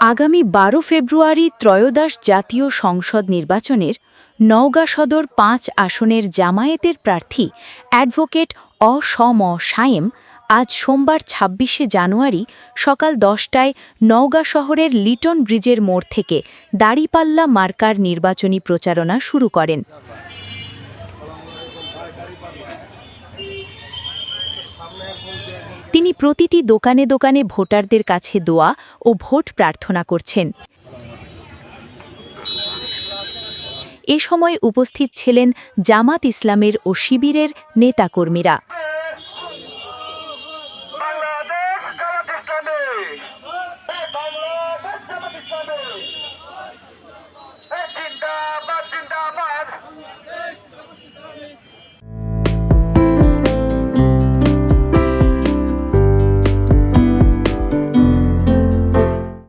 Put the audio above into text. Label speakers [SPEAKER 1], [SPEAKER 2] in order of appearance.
[SPEAKER 1] আগামী বারো ফেব্রুয়ারি ত্রয়োদশ জাতীয় সংসদ নির্বাচনের নওগাঁ সদর পাঁচ আসনের জামায়াতের প্রার্থী অ্যাডভোকেট অসম, সায়েম আজ সোমবার ছাব্বিশে জানুয়ারি সকাল দশটায় নওগাঁ শহরের লিটন ব্রিজের মোড় থেকে দাড়িপাল্লা মার্কার নির্বাচনী প্রচারণা শুরু করেন। তিনি প্রতিটি দোকানে দোকানে ভোটারদের কাছে দোয়া ও ভোট প্রার্থনা করছেন। এ সময় উপস্থিত ছিলেন জামাত ইসলামের ও শিবিরের নেতাকর্মীরা।